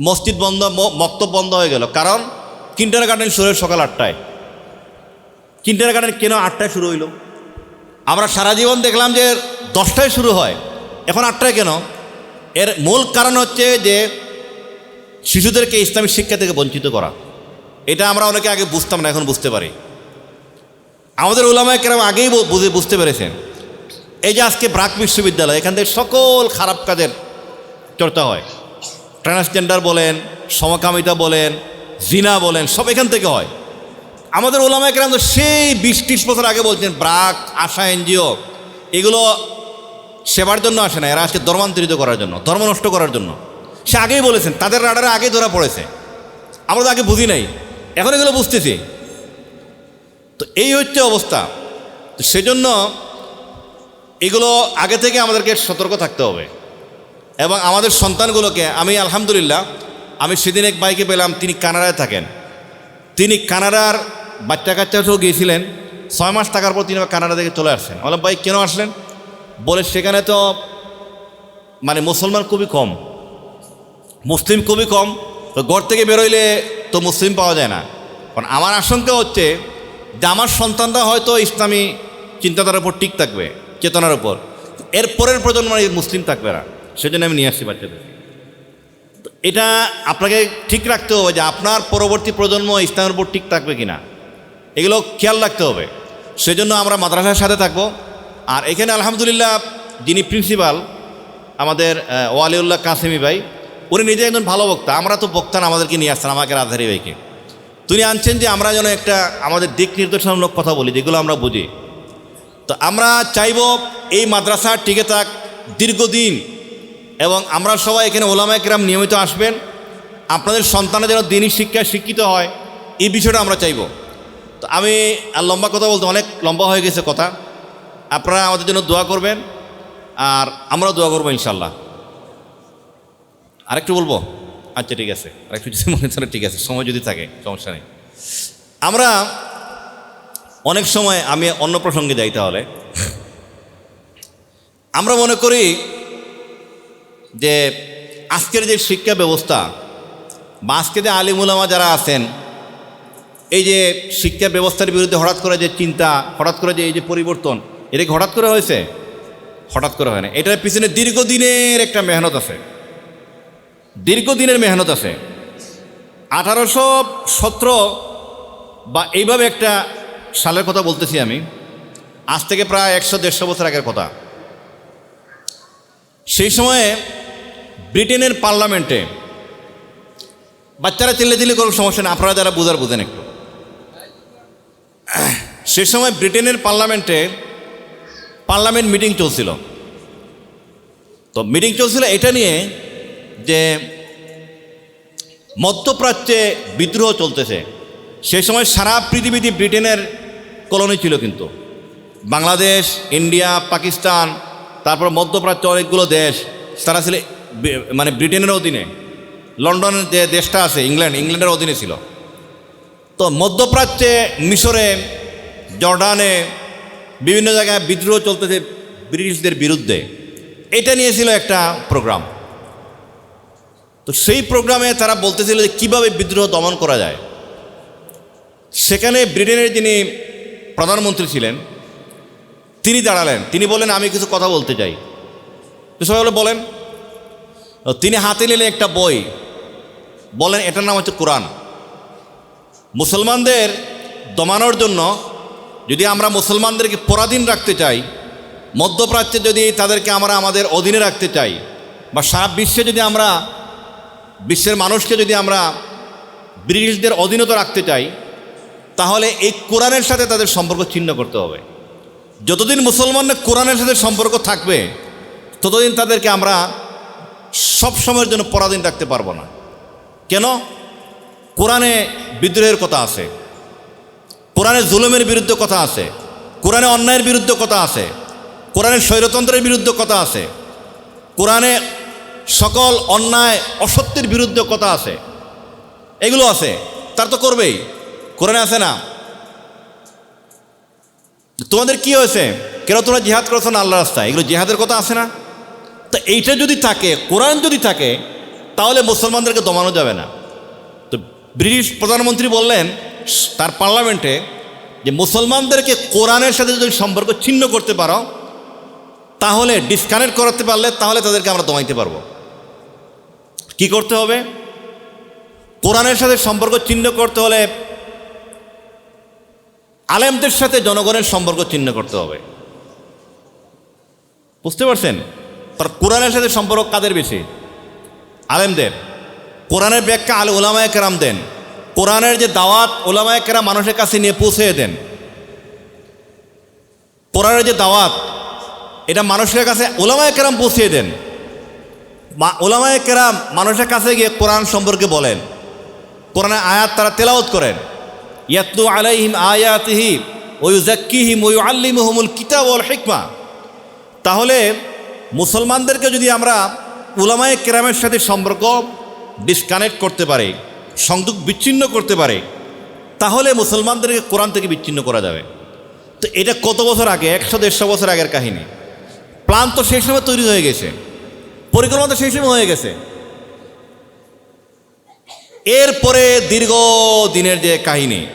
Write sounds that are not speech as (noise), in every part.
মসজিদ বন্ধ মক্তব বন্ধ হয়ে গেল। কারণ কিন্টার গার্ডেন শুরু হয় সকাল আটটায়। কিন্টার গার্ডেন কেন আটটায় শুরু হইল? আমরা সারা জীবন দেখলাম যে দশটায় শুরু হয়। এখন আটটায় কেন? এর মূল কারণ হচ্ছে যে শিশুদেরকে ইসলামিক শিক্ষা থেকে বঞ্চিত করা। এটা আমরা অনেকে আগে বুঝতাম না, এখন বুঝতে পারি। আমাদের ওলামায় কেরাম আগেই বুঝে বুঝতে পেরেছেন। এই যে আজকে ব্রাক বিশ্ববিদ্যালয়, এখান থেকে সকল খারাপ কাজের চর্চা হয়। ট্রান্সজেন্ডার বলেন, সমকামিতা বলেন, জিনা বলেন, সব এখান থেকে হয়। আমাদের ওলামায় তো সেই বিশ ত্রিশ বছর আগে বলছেন, ব্রাক, আশা এনজিও, এগুলো সেবার জন্য আসে না, এরা আজকে ধর্মান্তরিত করার জন্য, ধর্ম নষ্ট করার জন্য। সে আগেই বলেছেন, তাদের রাডারে আগেই ধরা পড়েছে। আমরা তো আগে বুঝি নাই, এখন এগুলো বুঝতেছি। তো এই হচ্ছে অবস্থা। তো সেজন্য এগুলো আগে থেকে আমাদেরকে সতর্ক থাকতে হবে। এবং আমাদের সন্তানগুলোকে আমি আলহামদুলিল্লাহ, আমি সেদিন এক বাইকে পেলাম, তিনি কানাডায় থাকেন। তিনি কানাডার বাচ্চা কাচ্চা সহ গিয়েছিলেন, ছয় মাস থাকার পর তিনি কানাডা থেকে চলে আসছেন। বললাম, ভাই, কেন আসলেন? বলে, সেখানে তো মানে মুসলমান খুবই কম, মুসলিম খুবই কম, তো ঘর থেকে বেরোইলে তো মুসলিম পাওয়া যায় না। কারণ আমার আশঙ্কা হচ্ছে যে আমার সন্তানরা হয়তো ইসলামী চিন্তাধারার উপর ঠিক থাকবে, চেতনার উপর। এর পরের প্রজন্ম মুসলিম থাকবে না। সেজন্য আমি নিয়ে আসছি বাচ্চাদের এটা আপনাকে ঠিক রাখতে হবে যে আপনার পরবর্তী প্রজন্ম ইসলামের উপর ঠিক থাকবে কিনা। এগুলো খেয়াল রাখতে হবে। সেজন্য আমরা মাদ্রাসার সাথে থাকব। আর এখানে আলহামদুলিল্লাহ যিনি প্রিন্সিপাল, আমাদের ওয়ালিউল্লাহ কাসেমি ভাই, উনি নিজে একজন ভালো বক্তা। আমরা তো বক্তা আমাদেরকে নিয়ে আসছেন, আমাকে রাজধানী ভাইকে। তিনি আনছেন যে আমরা যেন একটা আমাদের দিক নির্দেশনামূলক কথা বলি, যেগুলো আমরা বুঝি। তো আমরা চাইব এই মাদ্রাসা টিকে থাক দীর্ঘদিন এবং আমরা সবাই এখানে ওলামা একরাম নিয়মিত আসবেন। আপনাদের সন্তানের যেন দিনই শিক্ষায় শিক্ষিত হয়, এই বিষয়টা আমরা চাইব। তো আমি আর লম্বা কথা বলতে অনেক লম্বা হয়ে গেছে কথা। আপনারা আমাদের জন্য দোয়া করবেন, আর আমরা দোয়া করব ইনশাল্লাহ আরেকটু বলব? আচ্ছা ঠিক আছে। আরেকটু যদি মনে থাকে ঠিক আছে। সময় যদি থাকে, সমস্যা নেই। আমরা অনেক সময় আমি অন্য প্রসঙ্গে যাই তাহলে। আমরা মনে করি যে আজকের যে শিক্ষা ব্যবস্থা বা আজকে যে আলিমুলামা যারা আছেন, এই যে শিক্ষা ব্যবস্থার বিরুদ্ধে হঠাৎ করে যে চিন্তা, হঠাৎ করে যে এই যে পরিবর্তন, এটা কি হঠাৎ করে হয়েছে? হঠাৎ করে হয় না। এটার পিছনে দীর্ঘদিনের একটা মেহনত আছে। দীর্ঘদিনের মেহনত আছে। আঠারোশো সতেরো বা এইভাবে একটা সালের কথা বলতেছি আমি, আজ থেকে প্রায় একশো দেড়শো বছর আগের কথা। সেই সময়ে ব্রিটেনের পার্লামেন্টে বাচ্চারা চিল্লে চিল্লি কোনো সমস্যা নেই, আপনারা যারা বুঝার বুঝেন একটু। সে সময় ব্রিটেনের পার্লামেন্টে পার্লামেন্ট মিটিং চলছিল। তো মিটিং চলছিল এটা নিয়ে যে মধ্যপ্রাচ্যে বিদ্রোহ চলতেছে। সে সময় সারা পৃথিবীতে ব্রিটেনের কলোনি ছিল কিন্তু। বাংলাদেশ, ইন্ডিয়া, পাকিস্তান, তারপর মধ্যপ্রাচ্য অনেকগুলো দেশ, তারা ছিল মানে ব্রিটেনের অধীনে। লন্ডনের যে দেশটা আছে, ইংল্যান্ড, ইংল্যান্ডের অধীনে ছিল। তো মধ্যপ্রাচ্যে, মিশরে, জর্ডানে বিভিন্ন জায়গায় বিদ্রোহ চলতেছে ব্রিটিশদের বিরুদ্ধে। এটা নিয়ে ছিল একটা প্রোগ্রাম। তো সেই প্রোগ্রামে তারা বলতেছিল যে কীভাবে বিদ্রোহ দমন করা যায়। সেখানে ব্রিটেনের যিনি প্রধানমন্ত্রী ছিলেন, তিনি দাঁড়ালেন। তিনি বলেন আমি কিছু কথা বলতে চাই। তো সবাই বলেন। তিনি হাতে নিলেন একটা বই। বলেন, এটার নাম হচ্ছে কোরআন। মুসলমানদের দমানোর জন্য যদি আমরা মুসলমানদেরকে পরাধীন রাখতে চাই, মধ্যপ্রাচ্যে যদি তাদেরকে আমরা আমাদের অধীনে রাখতে চাই, বা সারা বিশ্বে যদি আমরা, বিশ্বের মানুষকে যদি আমরা ব্রিটিশদের অধীনত রাখতে চাই, তাহলে এই কোরআনের সাথে তাদের সম্পর্ক ছিন্ন করতে হবে। যতদিন মুসলমানরা কোরআনের সাথে সম্পর্ক থাকবে, ততদিন তাদেরকে আমরা সব সময়ের জন্য পরাধীন রাখতে পারব না। কেন? কোরআনে বিদ্রোহের কথা আছে। কোরআনে জুলুমের বিরুদ্ধে কথা আছে। কোরআনে অন্যায়ের বিরুদ্ধে কথা আছে। কোরআনে স্বৈরতন্ত্রের বিরুদ্ধে কথা আছে। কোরআনে সকল অন্যায়, অসত্যের বিরুদ্ধে কথা আছে। এগুলো আছে। তার তো করবেই। কোরআনে আছে না? তোমাদের কি হয়েছে? কেন তোমরা জিহাদ করছ না আল্লাহ রাস্তায়? এগুলো জিহাদের কথা আছে না? তা এইটা যদি থাকে, কোরআন যদি থাকে, তাহলে মুসলমানদেরকে দমানো যাবে না। তো ব্রিটিশ প্রধানমন্ত্রী বললেন, তার পার্লামেন্টে যে মুসলমানদেরকে কোরআনের সাথে যদি সম্পর্ক ছিন্ন করতে পারো, তাহলে ডিসকানেক্ট করাতে পারলে তাহলে তাদেরকে আমরা দমাইতে পারব। কি করতে হবে? কোরআনের সাথে সম্পর্ক ছিন্ন করতে হলে আলেমদের সাথে জনগণের সম্পর্ক ছিন্ন করতে হবে। বুঝতে পারছেন? কোরআনের সাথে সম্পর্ক কাদের বেশি? আলেমদের। কোরআনের ব্যাখ্যা আল ওলামায় কেরাম দেন। কোরআনের যে দাওয়াত ওলামায় কেরাম মানুষের কাছে নিয়ে পৌঁছে দেন। কোরআনের যে দাওয়াত, এটা মানুষের কাছে ওলামায় কেরাম পৌঁছে দেন। ওলামায় কেরাম মানুষের কাছে গিয়ে কোরআন সম্পর্কে বলেন। কোরআনের আয়াত তারা তেলাওত করেন। ইয়াতলু আলাইহিম আয়াতিহি ওয়ুজাক্কিহিম ওয়ু আল্লিমুহুমুল কিতাব ওয়াল হিকমা। তাহলে মুসলমানদেরকে যদি আমরা উলামায়ে কেরামের সাথে সম্পর্ক ডিসকানেক্ট করতে পারি, সংযোগ বিচ্ছিন্ন করতে পারে, তাহলে মুসলমানদেরকে কোরআন থেকে বিচ্ছিন্ন করা যাবে। তো এটা কত বছর আগে? একশো দেড়শো বছর আগের কাহিনী। প্ল্যান তো সেই সময় তৈরি হয়ে গেছে। পরিকল্পনা তো সেই সময় হয়ে গেছে। এরপরে দীর্ঘ দিনের যে কাহিনী,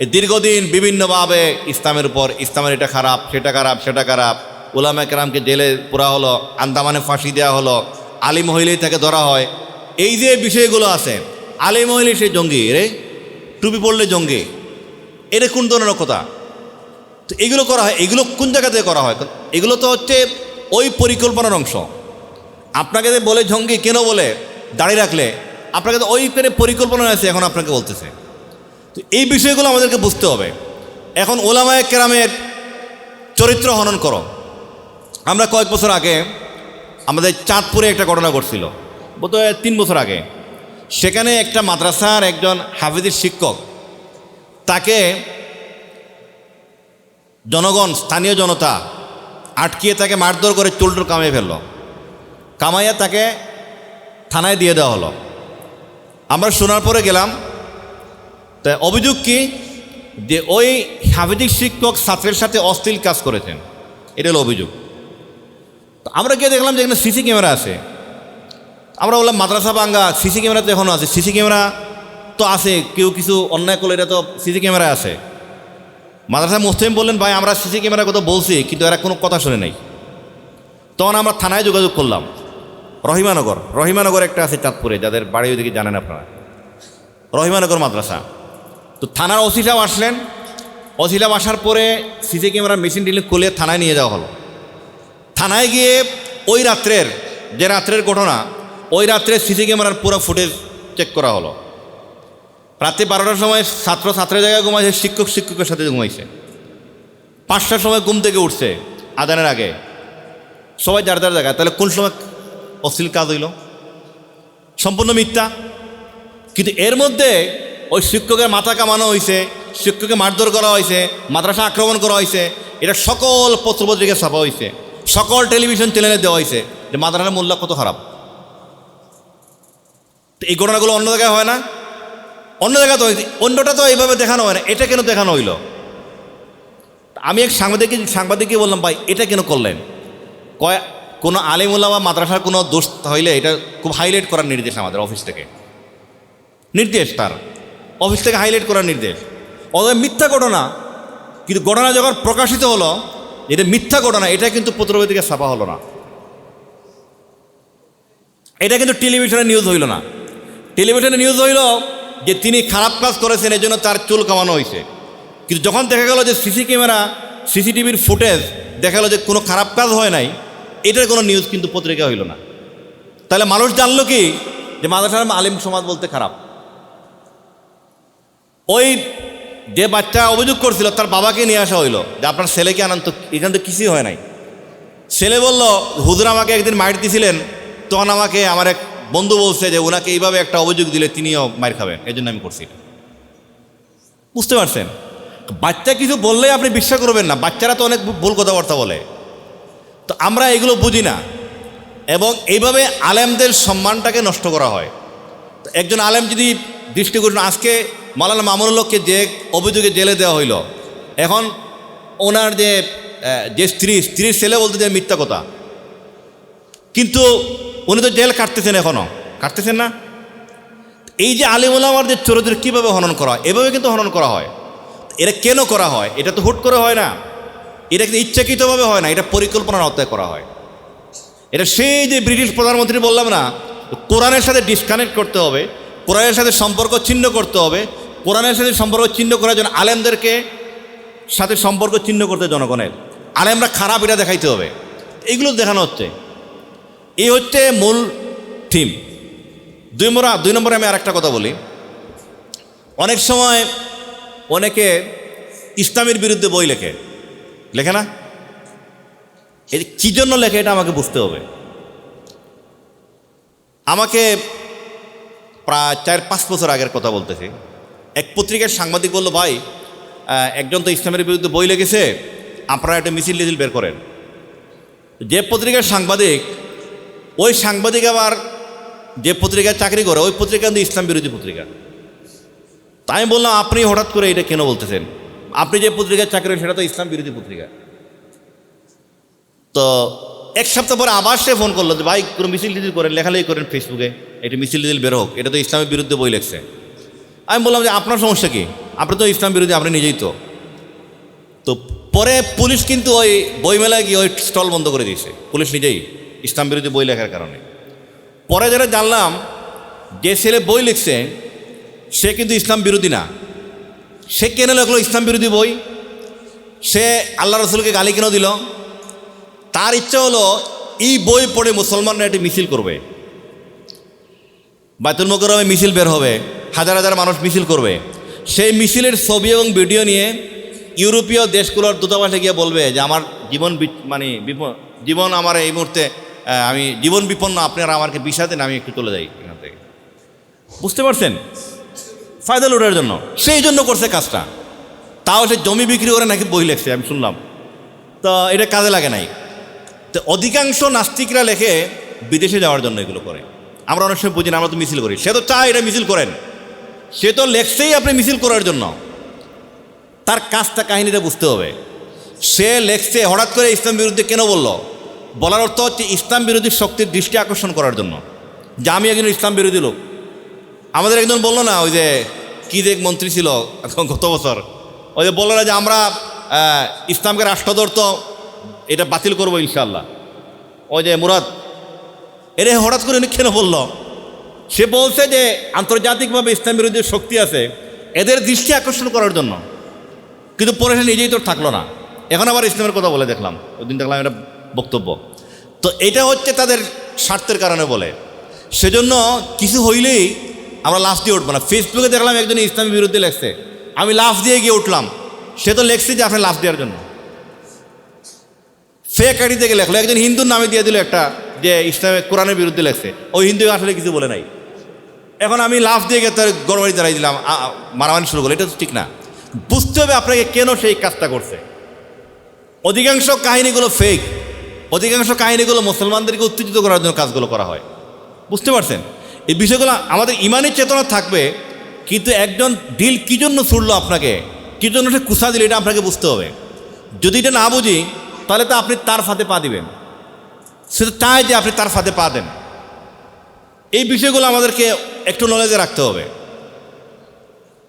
এই দীর্ঘদিন বিভিন্নভাবে ইসলামের উপর, ইসলামের এটা খারাপ, সেটা খারাপ সেটা খারাপ ওলামা কেরামকে জেলে পোড়া হলো, আন্দামানে ফাঁসি দেওয়া হলো, আলী মহিলাই তাকে ধরা হয়। এই যে বিষয়গুলো আছে, আলী মহিলি সে জঙ্গি রে টুপি পড়লে জঙ্গি এটা কোন ধরনের কথা? তো এগুলো করা হয়, এগুলো কোন জায়গা থেকে করা হয়? এগুলো তো হচ্ছে ওই পরিকল্পনার অংশ। আপনাকে যে বলে জঙ্গি, কেন বলে? দাঁড়িয়ে রাখলে। আপনাকে তো ওই করে পরিকল্পনা আছে, এখন আপনাকে বলতেছে। তো এই বিষয়গুলো আমাদেরকে বুঝতে হবে। এখন ওলামায় কেরামের চরিত্র হনন করো। আমরা কয়েক বছর আগে আমাদের চাঁদপুরে একটা ঘটনা ঘটছিল। বোধহয় তিন বছর আগে। সেখানে একটা মাদ্রাসার একজন হাফিজের শিক্ষক, তাকে জনগণ, স্থানীয় জনতা আটকিয়ে তাকে মারধর করে চুলটুল কামিয়ে ফেলল। কামাইয়া তাকে থানায় দিয়ে দেওয়া হলো। আমরা শোনার পরে গেলাম, তা অভিযোগ কি? যে ওই হাফিজিক শিক্ষক ছাত্রের সাথে অশ্লীল কাজ করেছেন। এটা হলো অভিযোগ। তো আমরা গিয়ে দেখলাম যে এখানে সিসি ক্যামেরা আছে। আমরা বললাম, মাদ্রাসা বাঙ্গা সিসি ক্যামেরা তো এখনও আছে। সিসি ক্যামেরা তো আছে, কেউ কিছু অন্যায় করলে এটা তো সিসি ক্যামেরা আছে। মাদ্রাসা মুসলিম বললেন, ভাই, আমরা সিসি ক্যামেরার কথা বলছি, কিন্তু এরা কোনো কথা শুনে নাই। তখন আমরা থানায় যোগাযোগ করলাম। রহিমানগর রহিমানগর একটা আছে চাঁদপুরে, যাদের বাড়ি ওইদিকে জানেন আপনারা। রহিমানগর মাদ্রাসা। তো থানার ওসি আসলেন। ওসি আসার পরে সিসি ক্যামেরা মেশিন ডিলে খুলে থানায় নিয়ে যাওয়া হলো। থানায় গিয়ে ওই রাত্রের, যে রাত্রের ঘটনা, ওই রাত্রে সিসি ক্যামেরার পুরো ফুটেজ চেক করা হলো। রাত্রি বারোটার সময় ছাত্র ছাত্রের জায়গায় ঘুমাইছে, শিক্ষক শিক্ষকের সাথে ঘুমাইছে। পাঁচটার সময় ঘুম থেকে উঠছে, আদানের আগে। সবাই যার যার জায়গায়, তাহলে কোন সময় অশ্লীল কাজ হইল? সম্পূর্ণ মিথ্যা। কিন্তু এর মধ্যে ওই শিক্ষকের মাথা কামানো হয়েছে শিক্ষককে মারধর করা হয়েছে মাদ্রাসা আক্রমণ করা হয়েছে এটা সকল পত্রপত্রিকা ছাপা হয়েছে সকল টেলিভিশন চ্যানেলে দেওয়া হয়েছে যে মাদ্রাসার মূল্য কত খারাপ। এই ঘটনাগুলো অন্য জায়গায় হয় না। অন্য জায়গায় তো অন্যটা তো এইভাবে দেখানো হয় না। এটা কেন দেখানো হইল? আমি এক সাংবাদিক সাংবাদিককে বললাম, ভাই, এটা কেন করলেন? কয়, কোনো আলিমুল্লাহ বা মাদ্রাসার কোনো দোষ হইলে এটা খুব হাইলাইট করার নির্দেশ আমাদের অফিস থেকে। নির্দেশ তার। অফিস থেকে হাইলাইট করার নির্দেশ। অতএব মিথ্যা ঘটনা, কিন্তু ঘটনা যখন প্রকাশিত হলো এটা মিথ্যা ঘটনা, এটা কিন্তু পত্রপত্রিকা ছাপা হলো না। এটা কিন্তু টেলিভিশনে নিউজ হইল না। টেলিভিশনে নিউজ হইল যে তিনি খারাপ কাজ করেছেন এই জন্য তার চুল কামানো হয়েছে কিন্তু যখন দেখা গেল যে সিসি ক্যামেরা, সিসিটিভির ফুটেজ দেখা গেলো যে কোনো খারাপ কাজ হয় নাই, এটার কোনো নিউজ কিন্তু পত্রিকা হইল না। তাহলে মানুষ জানলো কি? যে মাদ্রাসার আলিম সমাজ বলতে খারাপ। ওই যে বাচ্চা অভিযোগ করছিল, তার বাবাকে নিয়ে আসা হইল। যে আপনার ছেলেকে আনান তো এখান তো কিছুই হয় নাই। ছেলে বলল, হুজুর আমাকে একদিন মাইট দিছিলেন, তখন আমাকে আমার এক বন্ধু বলছে যে ওনাকে এইভাবে একটা অভিযোগ দিলে তিনিও মাইর খাবেন এই জন্য আমি করছি। বুঝতে পারছেন? বাচ্চা কিছু বললেই আপনি বিশ্বাস করবেন না, বাচ্চারা তো অনেক ভুল কথাবার্তা বলে। তো আমরা এগুলো বুঝি না। এবং এইভাবে আলেমদের সম্মানটাকে নষ্ট করা হয়। একজন আলেম যদি দৃষ্টিকোণ আজকে মালানা মামুনুল্লাহকে যে অভিযোগে জেলে দেওয়া হইল, এখন ওনার যে যে স্ত্রী, স্ত্রীর ছেলে বলতে যে মিথ্যা কথা। কিন্তু উনি তো জেল কাটতেছেন এখনও কাটতেছেন না? এই যে আলিমুলামার যে চরিত্র কীভাবে হনন করা এভাবে কিন্তু হনন করা হয়। এটা কেন করা হয়? এটা তো হুট করে হয় না। এটা কিন্তু ইচ্ছাকৃতভাবে হয় না। এটা পরিকল্পনার আওতায় করা হয়। এটা সেই যে ব্রিটিশ প্রধানমন্ত্রী বললাম না, কোরআনের সাথে ডিসকানেক্ট করতে হবে। কোরআনের সাথে সম্পর্ক ছিন্ন করতে হবে। কোরআনের সাথে সম্পর্ক ছিন্ন করার জন্য আলেমদেরকে সাথে সম্পর্ক ছিন্ন করতে জনগণের। আলেমরা খারাপ এটা দেখাইতে হবে। এইগুলো দেখানো হচ্ছে। এই হচ্ছে মূল থিম। দুই নম্বর দুই নম্বরে আমি আরেকটা কথা বলি। অনেক সময় অনেকে ইসলামের বিরুদ্ধে বই লেখে। লেখে না? এই কী জন্য লেখে এটা আমাকে বুঝতে হবে। আমাকে প্রায় চার পাঁচ বছর আগের কথা বলতেছি। এক পত্রিকার সাংবাদিক বলল, ভাই একজন তো ইসলামের বিরুদ্ধে বই লেগেছে আপনারা একটা মিছিল টিছিল বের করেন। যে পত্রিকার সাংবাদিক, ওই সাংবাদিক আবার যে পত্রিকায় চাকরি করে, ওই পত্রিকা কিন্তু ইসলাম বিরোধী পত্রিকা। তাই আমি বললাম, আপনি হঠাৎ করে এটা কেন বলতেছেন? আপনি যে পত্রিকায় চাকরি সেটা তো ইসলাম বিরোধী পত্রিকা। তো এক সপ্তাহ পরে আবার সে ফোন করল যে, ভাই, কোনো মিছিল টিছিল করেন, লেখালেখি করেন ফেসবুকে এটা মিছিল টিছিল বের হোক, এটা তো ইসলামের বিরুদ্ধে বই লেখছে। আমি বললাম যে, আপনার সমস্যা কি? আপনি তো ইসলাম বিরোধী, আপনি নিজেই তো। তো পরে পুলিশ কিন্তু ওই বইমেলায় গিয়ে ওই স্টল বন্ধ করে দিয়েছে। পুলিশ নিজেই ইসলাম বিরোধী বই লেখার কারণে। পরে যারা জানলাম, যে ছেলে বই লিখছে, সে কিন্তু ইসলাম বিরোধী না। সে কেন লেখলো ইসলাম বিরোধী বই? সে আল্লাহ রসুলকে গালি কেন দিল? তার ইচ্ছা হলো এই বই পড়ে মুসলমানরা একটি মিছিল করবে। বাইতুল মোকরমে মিছিল বের হবে, হাজার হাজার মানুষ মিছিল করবে। সেই মিছিলের ছবি এবং ভিডিও নিয়ে ইউরোপীয় দেশগুলোর দূতাবাসে গিয়ে বলবে যে, আমার জীবন মানে জীবন আমার এই মুহূর্তে আমি জীবন বিপন্ন আপনারা আমাকে বিষা দেন, আমি একটু চলে যাই এখান থেকে। বুঝতে পারছেন? ফায়দা লুটার জন্য। সেই জন্য করছে কাজটা। তাও সে জমি বিক্রি করে নাকি বই লেখছে, আমি শুনলাম। তো এটা কাজে লাগে নাই। তো অধিকাংশ নাস্তিকরা লেখে বিদেশে যাওয়ার জন্য এগুলো করে। আমরা অনেক সময় বুঝি না, আমরা তো মিছিল করি। সে তো চায় এটা মিছিল করেন। সে তো লেখছেই আপনি মিছিল করার জন্য। তার কাজটা, কাহিনীটা বুঝতে হবে। সে লেখছে, হঠাৎ করে ইসলাম বিরুদ্ধে কেন বলল? বলার অর্থ হচ্ছে ইসলাম বিরোধী শক্তির দৃষ্টি আকর্ষণ করার জন্য। যে আমি একজন ইসলাম বিরোধী লোক। আমাদের একজন বলল না, ওই যে কী দেখ মন্ত্রী ছিল, গত বছর। ওই যে বলল না যে আমরা ইসলামকে রাষ্ট্রদর্ত এটা বাতিল করব ইনশাল্লাহ ওই যে মুরাদ, এরে হঠাৎ করে উনি কেন বলল? সে বলছে যে আন্তর্জাতিকভাবে ইসলাম বিরোধী শক্তি আছে, এদের দৃষ্টি আকর্ষণ করার জন্য। কিন্তু পরে সে নিজেই তো থাকল না। এখন আবার ইসলামের কথা বলে দেখলাম। ওই দিন দেখলাম এটা বক্তব্য। তো এটা হচ্ছে তাদের স্বার্থের কারণে বলে। সেজন্য কিছু হইলেই আমরা লাফ দিয়ে উঠবো না। ফেসবুকে দেখলাম একজন ইসলামের বিরুদ্ধে লেখছে, আমি লাফ দিয়ে গিয়ে উঠলাম। সে তো লেখছে যে আপনি লাফ দেওয়ার জন্য। ফেক আইডি থেকে লেখলো একজন হিন্দুর নামে দিয়ে দিল একটা যে ইসলামের কোরআনের বিরুদ্ধে লেখছে। ওই হিন্দু আসলে কিছু বলে নাই। এখন আমি লাফ দিয়ে গিয়ে তার গড়বাড়ি দাঁড়াই দিলাম মারামারি শুরু করল, এটা তো ঠিক না। বুঝতে হবে আপনাকে কেন সেই কাজটা করছে। অধিকাংশ কাহিনীগুলো ফেক অধিকাংশ কাহিনীগুলো মুসলমানদেরকে উত্তেজিত করার জন্য কাজগুলো করা হয়। বুঝতে পারছেন? এই বিষয়গুলো আমাদের ইমানের চেতনা থাকবে, কিন্তু একজন ডিল কী জন্য ছুড়লো আপনাকে? কী জন্য সে কুসা দিল, এটা আপনাকে বুঝতে হবে। যদি এটা না বুঝি তাহলে তো আপনি তার ফাঁদে পা দিবেন। সে তো চায় যে আপনি তার ফাঁদে পা দেন। এই বিষয়গুলো আমাদেরকে একটু নলেজে রাখতে হবে।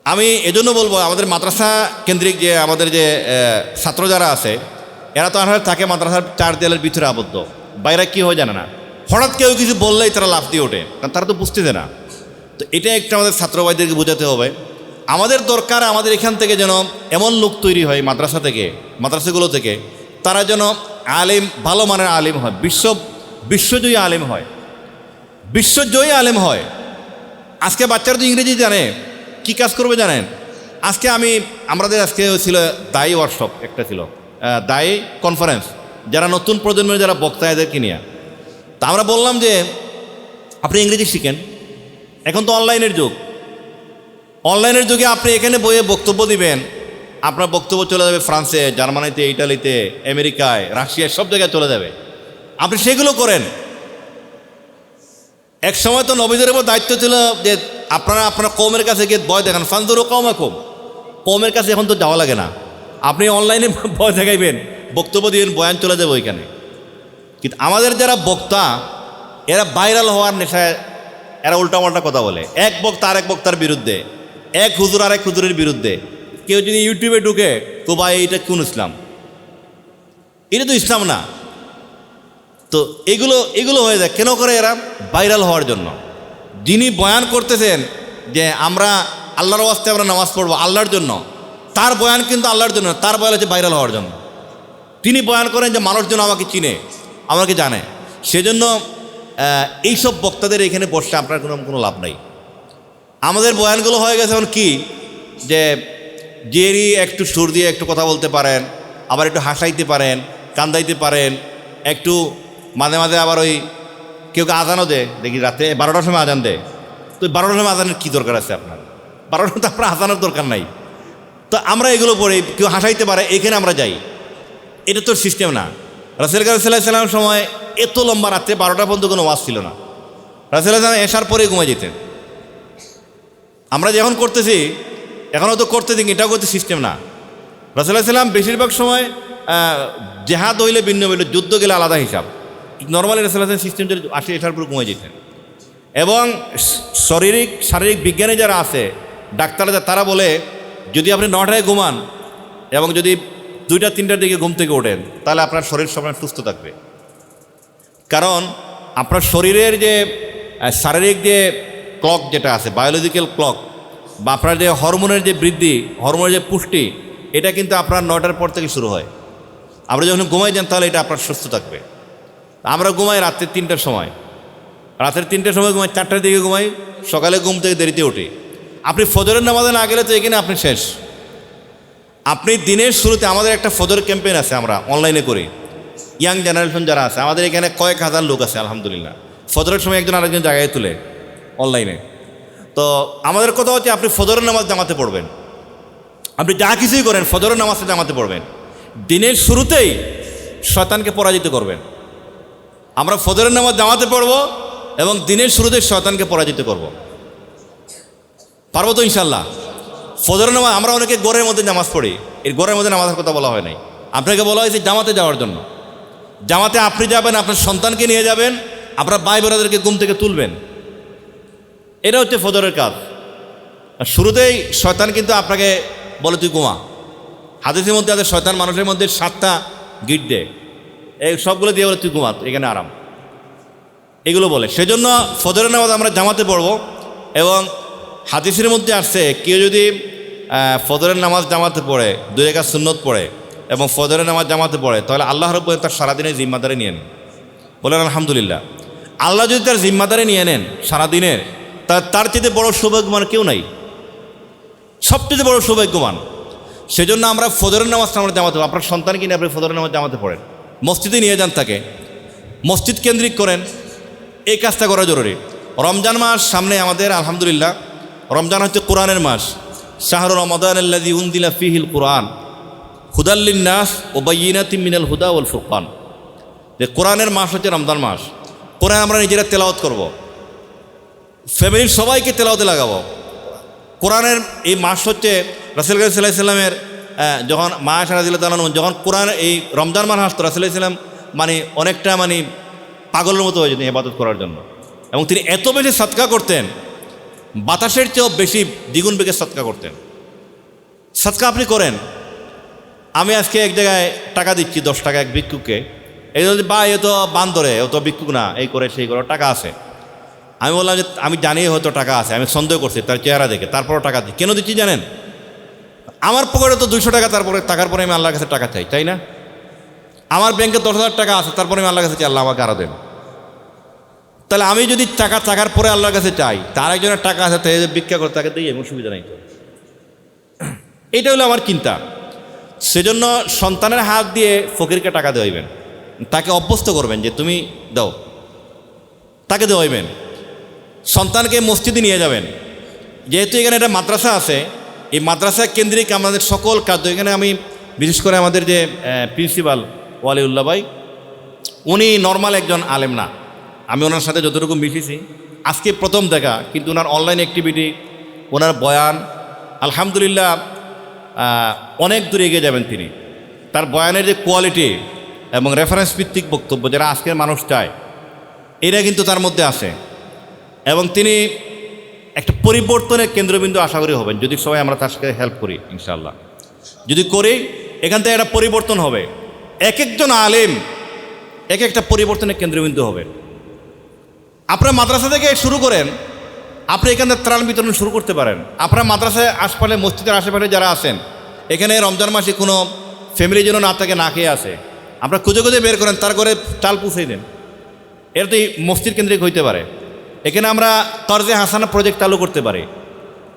আমি এজন্য বলব, আমাদের মাদ্রাসা কেন্দ্রিক যে আমাদের যে ছাত্র যারা আছে, এরা তো আসলে থাকে মাদ্রাসার চার দেয়ালের ভিতরে আবদ্ধ। বাইরে কী হয় জানে না। হঠাৎ কেউ কিছু বললেই তারা লাফ দিয়ে ওঠে, কারণ তারা তো বুঝতেছে না। তো এটা একটা আমাদের ছাত্র ভাইদেরকে বোঝাতে হবে। আমাদের দরকার আমাদের এখান থেকে যেন এমন লোক তৈরি হয় মাদ্রাসা থেকে, মাদ্রাসাগুলো থেকে তারা যেন আলিম, ভালো মানের আলিম হয়। বিশ্ব, বিশ্বজয়ী আলিম হয়। বিশ্বজয়ী আলেম হয়। আজকে বাচ্চারা তো ইংরেজি জানে। কি কাজ করবে জানেন? আজকে আমি, আমাদের আজকে ছিল দায়ী ওয়ার্কশপ একটা ছিল। দায়ী কনফারেন্স যারা নতুন প্রজন্মের যারা বক্তা, এদেরকে নিয়ে। তা আমরা বললাম যে, আপনি ইংরেজি শিখেন। এখন তো অনলাইনের যুগ। অনলাইনের যুগে আপনি এখানে বইয়ে বক্তব্য দিবেন। আপনার বক্তব্য চলে যাবে ফ্রান্সে, জার্মানিতে, ইটালিতে, আমেরিকায়, রাশিয়ায়, সব জায়গায় চলে যাবে। আপনি সেগুলো করেন। এক সময় তো নবীদের উপর দায়িত্ব ছিল যে আপনারা আপনার কমের কাছে গিয়ে ভয় দেখান। ফান্দুরও কমা কম কমের কাছে এখন তো যাওয়া লাগে না। আপনি অনলাইনে (laughs) ভয় দেখাইবেন। বক্তব্য দিবেন, বয়ান চলে যাবে ওইখানে। কিন্তু আমাদের যারা বক্তা, এরা ভাইরাল হওয়ার নেশায় এরা উল্টাপাল্টা কথা বলে। এক বক্তা আর এক বক্তার বিরুদ্ধে। এক হুজুর আর এক হুজুরের বিরুদ্ধে। কেউ যদি ইউটিউবে ঢুকে, তো ভাই, এইটা কোন ইসলাম? এটা তো ইসলাম না। তো এগুলো এগুলো হয়ে যায়। কেন করে এরা? ভাইরাল হওয়ার জন্য। যিনি বয়ান করতেছেন যে আমরা আল্লাহর ওয়াস্তে আমরা নামাজ পড়ব আল্লাহর জন্য, তার বয়ান কিন্তু আল্লাহর জন্য তার বয়ান হচ্ছে ভাইরাল হওয়ার জন্য। তিনি বয়ান করেন যে মানুষজন আমাকে চিনে, আমাকে জানে। সেজন্য এইসব বক্তাদের এখানে বসে আপনার কোনো কোনো লাভ নাই। আমাদের বয়ানগুলো হয়ে গেছে এখন কি? যে যেরই একটু সুর দিয়ে একটু কথা বলতে পারেন, আবার একটু হাসাইতে পারেন, কান্দাইতে পারেন, একটু মাঝে মাঝে আবার ওই কেউ আজানও দেয়, দেখি রাতে বারোটার সময় আজান দেয়। তো বারোটার সময় আজানের কী দরকার আছে আপনার? বারোটা তো আপনার আজানের দরকার নাই। তো আমরা এগুলো পড়ে কেউ হাসাইতে পারে, এখানে আমরা যাই। এটা তো সিস্টেম না। রাসেল কাল সাল্লাহ সময় এত লম্বা রাত্রে বারোটা পর্যন্ত কোনো ওয়াজ ছিল না। রাসেল সাল্লাম এসার পরে ঘুমাই যেতেন। আমরা যখন করতেছি এখনও তো করতে দিন এটাও করতে সিস্টেম না। রাসুল্লাহ সাল্লাম বেশিরভাগ সময় জেহাদ হইলে ভিন্ন হইলে যুদ্ধ গেলে আলাদা হিসাব। নর্মালি রাসুল্লাহ সিস্টেম যদি আসে এটার উপর কমে যেতেন। এবং শারীরিক শারীরিক বিজ্ঞানে যারা আছে, ডাক্তাররা তারা বলে, যদি আপনি নটায় ঘুমান এবং যদি দুইটা, তিনটার দিকে ঘুম থেকে ওঠেন, তাহলে আপনার শরীর সবসময় সুস্থ থাকবে। কারণ আপনার শরীরের যে শারীরিক যে ক্লক যেটা আছে বায়োলজিক্যাল ক্লক বা আপনার যে হরমোনের যে বৃদ্ধি, হরমোনের যে পুষ্টি, এটা কিন্তু আপনার নটার পর থেকে শুরু হয়। আমরা যখন ঘুমাই যান, তাহলে এটা আপনার সুস্থ থাকবে। আমরা ঘুমাই রাত্রে তিনটার সময়। রাতের তিনটার সময় ঘুমাই, চারটার দিকে ঘুমাই, সকালে ঘুম থেকে দেরিতে উঠি। আপনি ফজরের নামাজে না গেলে তো এখানে আপনি শেষ। আপনি দিনের শুরুতে আমাদের একটা ফজর ক্যাম্পেইন আছে আমরা অনলাইনে করি। ইয়াং জেনারেশন যারা আছে, আমাদের এখানে কয়েক হাজার লোক আছে, আলহামদুলিল্লাহ। ফজরের সময় একজন আরেকজন জায়গায় তুলে, অনলাইনে। তো আমাদের কথা হচ্ছে আপনি ফজরের নামাজ জামাতে পড়বেন। আপনি যা কিছুই করেন, ফজরের নামাজে জামাতে পড়বেন। দিনের শুরুতেই শয়তানকে পরাজিত করবেন। আমরা ফজরের নামাজ জামাতে পড়ব এবং দিনের শুরুতে শয়তানকে পরাজিত করব। পারব তো ইনশাল্লাহ ফজরের নামাজ, আমরা অনেকে গড়ের মধ্যে নামাজ পড়ি। এর গড়ের মধ্যে নামাজের কথা বলা হয় নাই। আপনাকে বলা হয়েছে জামাতে যাওয়ার জন্য। জামাতে আপনি যাবেন, আপনার সন্তানকে নিয়ে যাবেন, আপনার ভাই বোনাদেরকে ঘুম থেকে তুলবেন। এটা হচ্ছে ফজরের কাজ। আর শুরুতেই শয়তান কিন্তু আপনাকে বলে তুই ঘুমা। হাদিসের মধ্যে আছে শয়তান মানুষের মধ্যে সাতটা গিট দেয়। এই সবগুলো দিয়ে বলে তুই ঘুমা এখানে আরাম। এগুলো বলে। সেজন্য ফজরের নামাজ আমরা জামাতে পড়ব এবং হাদিসের মধ্যে আসছে কেউ যদি আহ, ফজরের নামাজ জামাতে পড়ে দুই রেখা সুন্নত পড়ে এবং ফজরের নামাজ জামাতে পড়ে তাহলে আল্লাহর উপরে তার সারাদিনের জিম্মাদারি নিয়ে নেন। বলেন আলহামদুলিল্লাহ। আল্লাহ যদি তার জিম্মাদারি নিয়ে নেন সারাদিনের তা তার চেয়ে বড় সৌভাগ্যমান কেউ নাই। সবচেয়ে বড় সৌভাগ্যমান সেজন্য আমরা ফজরের নামাজটা আমরা জামাতে আপনার সন্তানকে নিয়ে আপনি ফজরের নামাজ জামাতে পড়েন? মসজিদে নিয়ে যান তাকে। মসজিদ কেন্দ্রিক করেন। এই কাজটা করা জরুরি। রমজান মাস সামনে আমাদের, আলহামদুলিল্লাহ। রমজান হচ্ছে কোরআনের মাস। শাহরু রমাদান উন্দিলা ফিহিল কোরআন। হুদাল্লিন নাস ও বাইনাতি মিনাল হুদা উল ফুরকান। যে কোরআনের মাস হচ্ছে রমজান মাস। কোরআন আমরা নিজেরা তেলাওয়াত করব। ফ্যামিলির সবাইকে তেলাওতে লাগাবো। কোরআনের এই মাস হচ্ছে রাসেল গাছ সাল্লাহ আহ, যখন মা সারাদিল্লা তালন যখন কোরআন এই রমজান মাস আসতো রাসুল্লাহ সাল্লাম মানে অনেকটা মানে পাগলের মতো হয়ে যেতেন ইবাদত করার জন্য। এবং তিনি এত বেশি সৎকা করতেন বাতাসের চেয়েও বেশি দ্বিগুণ বেগে সৎকা করতেন। সৎকা আপনি করেন। আমি আজকে এক জায়গায় টাকা দিচ্ছি দশ টাকা এক ভিক্ষুককে। এই যদি বা এ তো বান্দরে ও তো ভিক্ষুক না এই করে সেই করে টাকা আছে। আমি বললাম যে, আমি জানি হয়তো টাকা আছে, আমি সন্দেহ করছি, তার চেহারা দেখে, তারপরও টাকা দিই কেন দিচ্ছি জানেন? আমার পকেটে তো দুশো টাকা, তারপরে টাকার পরে আমি আল্লাহর কাছে টাকা চাই, তাই না? আমার ব্যাংকে দশ হাজার টাকা আছে, তারপরে আমি আল্লাহর কাছে চাই, আল্লাহ আমাকে আরও দেন। তাহলে আমি যদি টাকা টাকার পরে আল্লাহর কাছে চাই, তার একজনের টাকা আছে, তাই ভিক্ষা করে তাকে দিই, এমন সুবিধা নাই তো। এইটা হলো আমার চিন্তা। সেজন্য সন্তানের হাত দিয়ে ফকিরকে টাকা দেওয়াইবেন। তাকে অভ্যস্ত করবেন যে, তুমি দাও। তাকে দেওয়াইবেন। সন্তানকে মসজিদে নিয়ে যাবেন। যেহেতু এখানে একটা মাদ্রাসা আছে, এই মাদ্রাসা কেন্দ্রিক আমাদের সকল কার্য, এখানে আমি বিশেষ করে আমাদের যে প্রিন্সিপাল ওয়ালিউল্লাহ ভাই, উনি নর্মাল একজন আলেম না। আমি ওনার সাথে যতটুকু মিশেছি, আজকে প্রথম দেখা, কিন্তু ওনার অনলাইন অ্যাক্টিভিটি ওনার বয়ান, আলহামদুলিল্লাহ অনেক দূরে এগিয়ে যাবেন তিনি। তার বয়ানের যে কোয়ালিটি এবং রেফারেন্স ভিত্তিক বক্তব্য যারা আজকের মানুষ চায় এরা কিন্তু তার মধ্যে আছে। এবং তিনি একটা পরিবর্তনের কেন্দ্রবিন্দু আশা করি হবেন। যদি সবাই আমরা তার সাথে হেল্প করি ইনশাল্লাহ যদি করি, এখান থেকে একটা পরিবর্তন হবে। এক একজন আলেম এক একটা পরিবর্তনের কেন্দ্রবিন্দু হবে। আপনার মাদ্রাসা থেকে শুরু করেন, আপনি এখান থেকে ত্রাণ বিতরণ শুরু করতে পারেন। আপনার মাদ্রাসায় আশপাশে, মসজিদের আশেপাশে যারা আছেন, এখানে রমজান মাসে কোনো ফ্যামিলি যেন না থাকে, না খেয়ে আসে। আপনার খুঁজে খুঁজে বের করেন তার করে চাল পুষে দেন। এটা তো মসজিদ কেন্দ্রিক হইতে পারে। এখানে আমরা কর্জে হাসানা প্রজেক্ট চালু করতে পারি।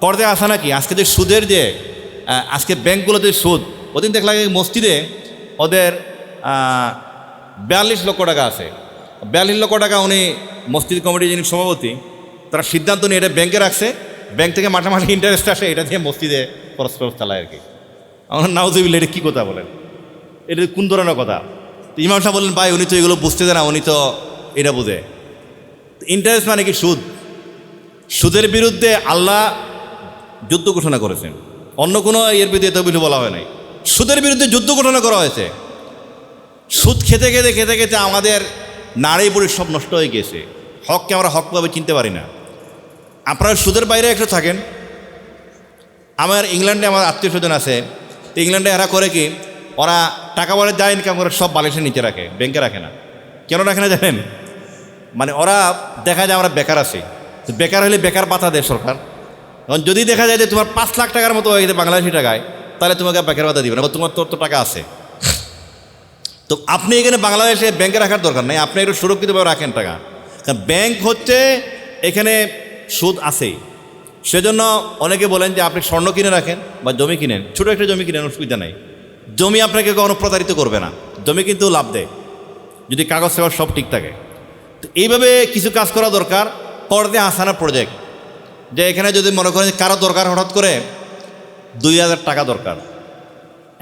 কর্জে হাসানা কি? আজকে যে সুদের যে আজকে ব্যাংকগুলোতে সুদ, ওদিন দেখলাম মসজিদে ওদের বিয়াল্লিশ লক্ষ টাকা আছে। বিয়াল্লিশ লক্ষ টাকা উনি মসজিদ কমিটির যিনি সভাপতি, তারা সিদ্ধান্ত নিয়ে এটা ব্যাংকে রাখছে। ব্যাংক থেকে মাঠে মাঠে ইন্টারেস্ট আসে, এটা দিয়ে মসজিদে খরচ চালায় আর কি। আমার নাউজুবিল্লা এটা কী কথা বলেন? এটা কোন ধরনের কথা? ইমাম সাহেব বললেন, ভাই, উনি তো এগুলো বুঝতে না, উনি তো এটা বুঝে। ইন্টারেস্ট মানে কি সুদ? সুদের বিরুদ্ধে আল্লাহ যুদ্ধ ঘোষণা করেছেন। অন্য কোনো এর বিরুদ্ধে তো বলা হয় নাই। সুদের বিরুদ্ধে যুদ্ধ ঘোষণা করা হয়েছে। সুদ খেতে খেতে খেতে খেতে আমাদের নারী বুড়ি সব নষ্ট হয়ে গেছে হককে আমরা হকভাবে চিনতে পারি না। আপনারা সুদের বাইরে একটু থাকেন। আমার ইংল্যান্ডে আমার আত্মীয় স্বজন আছে। তো ইংল্যান্ডে এরা করে কি? ওরা টাকা পয়সা যা ইনকাম করে সব বালিশের নিচে রাখে ব্যাংকে রাখে না। কেন রাখে না জানেন? মানে ওরা দেখা যায় আমরা বেকার আছি। বেকার হলে বেকার পাতা দেয় সরকার। এখন যদি দেখা যায় যে তোমার পাঁচ লাখ টাকার মতো হয়ে গেছে বাংলাদেশি টাকায়, তাহলে তোমাকে বেকার ভাতা দিবে না তোমার তোর তো টাকা আছে। তো আপনি এখানে বাংলাদেশে ব্যাংকে রাখার দরকার নেই, আপনি একটু সুরক্ষিতভাবে রাখেন টাকা। কারণ ব্যাংক হচ্ছে এখানে সুদ আছেই। সেজন্য অনেকে বলেন যে আপনি স্বর্ণ কিনে রাখেন বা জমি কিনেন। ছোটো একটা জমি কিনেন, অসুবিধা নেই। জমি আপনাকে কখনো প্রতারিত করবে না। জমি কিন্তু লাভ দেয়। যদি কাগজ সেবা সব ঠিক থাকে। তো এইভাবে কিছু কাজ করা দরকার। পর্দে হাসানা প্রজেক্ট যে এখানে যদি মনে করেন কারও দরকার হঠাৎ করে দুই হাজার টাকা দরকার।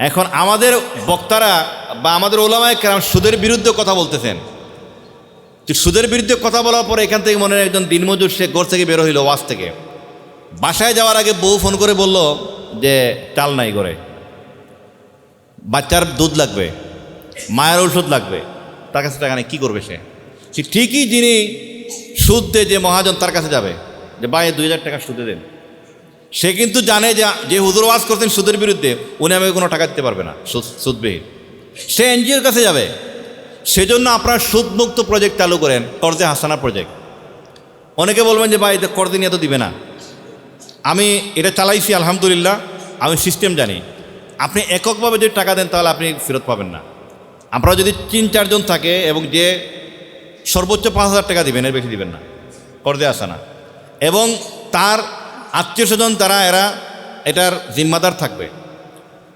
এখন আমাদের বক্তারা বা আমাদের ওলামায় কেরাম সুদের বিরুদ্ধে কথা বলতেছেন। সুদের বিরুদ্ধে কথা বলার পরে এখান থেকে মনে একজন দিনমজুর সে ঘর থেকে বের হইল ওয়াজ থেকে। বাসায় যাওয়ার আগে বউ ফোন করে বলল যে, চাল নাই ঘরে। বাচ্চার দুধ লাগবে, মায়ের ওষুধ লাগবে। তার কাছে টাকা নেই, কী করবে সে? ঠিকই যিনি সুদ দেয় যে মহাজন তার কাছে যাবে, যে ভাই, দুই হাজার টাকা সুদে দেন। সে কিন্তু জানে যে যে হুজুর ওয়াজ করতেন সুদের বিরুদ্ধে, উনি আমাকে কোনো টাকা দিতে পারবে না, সুদ, সুদবিহীন। সে এনজিওর কাছে যাবে। সেজন্য আপনার সুদমুক্ত প্রজেক্ট চালু করেন, কর্জে হাসানা প্রজেক্ট অনেকে বলবেন যে, ভাই কর্জে নিয়ে তো দিবে না। আমি এটা চালাইছি, আলহামদুলিল্লাহ, আমি সিস্টেম জানি। আপনি এককভাবে যদি টাকা দেন, তাহলে আপনি ফেরত পাবেন না। আপনারা যদি তিন, চারজন থাকে এবং যে সর্বোচ্চ পাঁচ হাজার টাকা দিবেন, এর বেশি দিবেন না। কর্জে আসা না। এবং তার আত্মীয় স্বজন, তারা, এরা এটার জিম্মাদার থাকবে।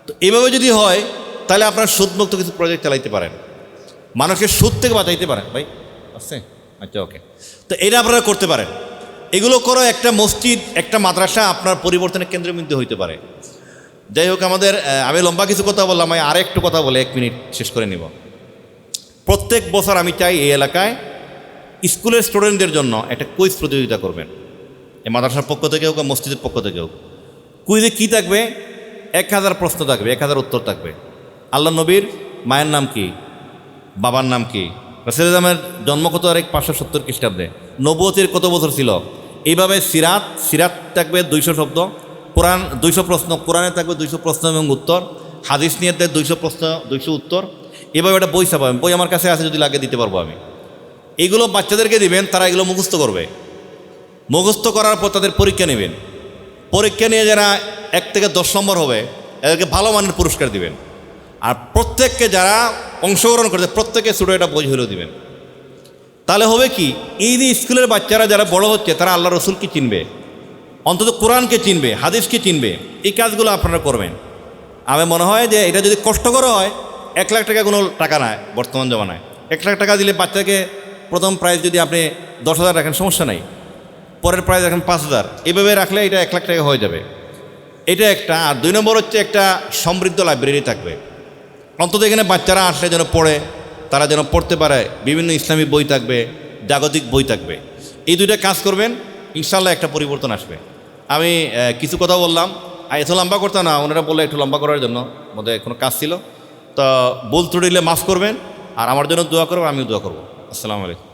তো এইভাবে যদি হয়, তাহলে আপনার সুদমুক্ত কিছু প্রজেক্ট চালাইতে পারেন। মানুষকে সুদ থেকে বাঁচাইতে পারেন। ভাই আসছে আচ্ছা ওকে তো এটা আপনারা করতে পারেন। এগুলো করো, একটা মসজিদ, একটা মাদ্রাসা আপনার পরিবর্তনের কেন্দ্রবিন্দু হইতে পারে। যাই হোক, আমাদের আমি লম্বা কিছু কথা বললাম, আমি আর একটু কথা বলে এক মিনিট শেষ করে নিব। প্রত্যেক বছর আমি চাই এই এলাকায় স্কুলের স্টুডেন্টদের জন্য একটা কুইজ প্রতিযোগিতা করবেন। এই মাদ্রাসার পক্ষ থেকে হোক মসজিদের পক্ষ থেকে হোক। কুইজে কী থাকবে? এক হাজার প্রশ্ন থাকবে, এক হাজার উত্তর থাকবে। আল্লাহ নবীর মায়ের নাম কি? বাবার নাম কি? রসুলামের জন্ম কত আর এক পাঁচশো সত্তর খ্রিস্টাব্দে। নবতির কত বছর ছিল? এইভাবে সিরাত সিরাত থাকবে দুইশো শব্দ, কোরআন দুইশো প্রশ্ন, কোরআনে থাকবে দুইশো প্রশ্ন এবং উত্তর, হাদিস নিয়ে দুইশো প্রশ্ন, দুইশো উত্তর। এভাবে একটা বই ছাপাবেন। বই আমার কাছে আছে যদি লাগে দিতে পারব আমি। এগুলো বাচ্চাদেরকে দিবেন, তারা এগুলো মুখস্থ করবে। মুখস্থ করার পর তাদের পরীক্ষা নেবেন। পরীক্ষা নিয়ে যারা এক থেকে দশ নম্বর হবে, এদেরকে ভালো মানের পুরস্কার দিবেন। আর প্রত্যেককে যারা অংশগ্রহণ করছে, প্রত্যেকে ছোটো একটা বই হলেও দিবেন। তাহলে হবে কি, এই যে স্কুলের বাচ্চারা যারা বড় হচ্ছে, তারা আল্লাহ রসুলকে চিনবে। অন্তত কোরআনকে চিনবে, হাদিসকে চিনবে। এই কাজগুলো আপনারা করবেন। আমার মনে হয় যে এটা যদি কষ্টকর হয় এক লাখ টাকা কোনো টাকা নয় বর্তমান জমানায়। এক লাখ টাকা দিলে বাচ্চাকে প্রথম প্রাইজ যদি আপনি দশ হাজার রাখেন, সমস্যা নাই। পরের প্রাইজ রাখেন পাঁচ হাজার। এভাবে রাখলে এটা এক লাখ টাকা হয়ে যাবে। এটা একটা। আর দুই নম্বর হচ্ছে একটা সমৃদ্ধ লাইব্রেরি থাকবে। অন্তত এখানে বাচ্চারা আসলে যেন পড়ে, তারা যেন পড়তে পারে। বিভিন্ন ইসলামী বই থাকবে, জাগতিক বই থাকবে। এই দুইটা কাজ করবেন ইনশাল্লাহ একটা পরিবর্তন আসবে। আমি কিছু কথা বললাম। আর এত লম্বা করতাম না, ওনারা বললে একটু লম্বা করার জন্য, মধ্যে কোনো কাজ ছিল। তো বলতে ত্রুটিলে মাফ করবেন, আর আমার জন্য দোয়া করবেন, আমিও দোয়া করব। আসসালামু আলাইকুম।